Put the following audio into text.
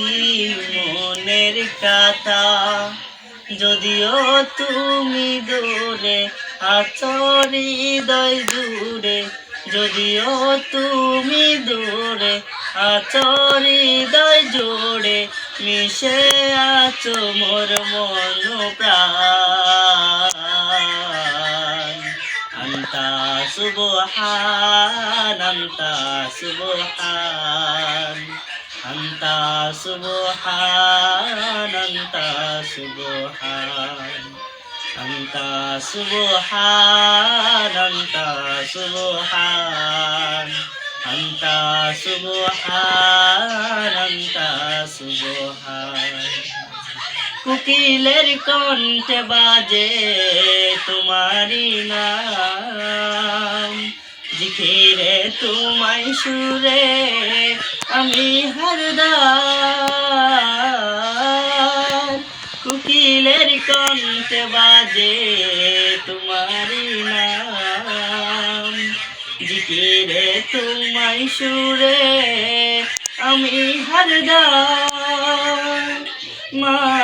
লিখেছি মনের কথা যদিও তুমি দূরে আছো, হৃদয় জুড়ে। যদিও তুমি দূরে আছো, হৃদয় জুড়ে। মিশে আছো মোর মন প্রাণ আন্তা সুবহান আন্তা সুবহান। أنت سبحان أنت سبحان أنت سبحان أنت سبحان أنت سبحان أنت سبحان কুকিলের কণ্ঠে বাজে তোমারি নাম জিখিরে তোমায় সুরে আমি হরদার কুকিলের কণ্ঠে বাজে তোমারি নাম। জিকিরে তোমায় সুরে আমি হরদার মা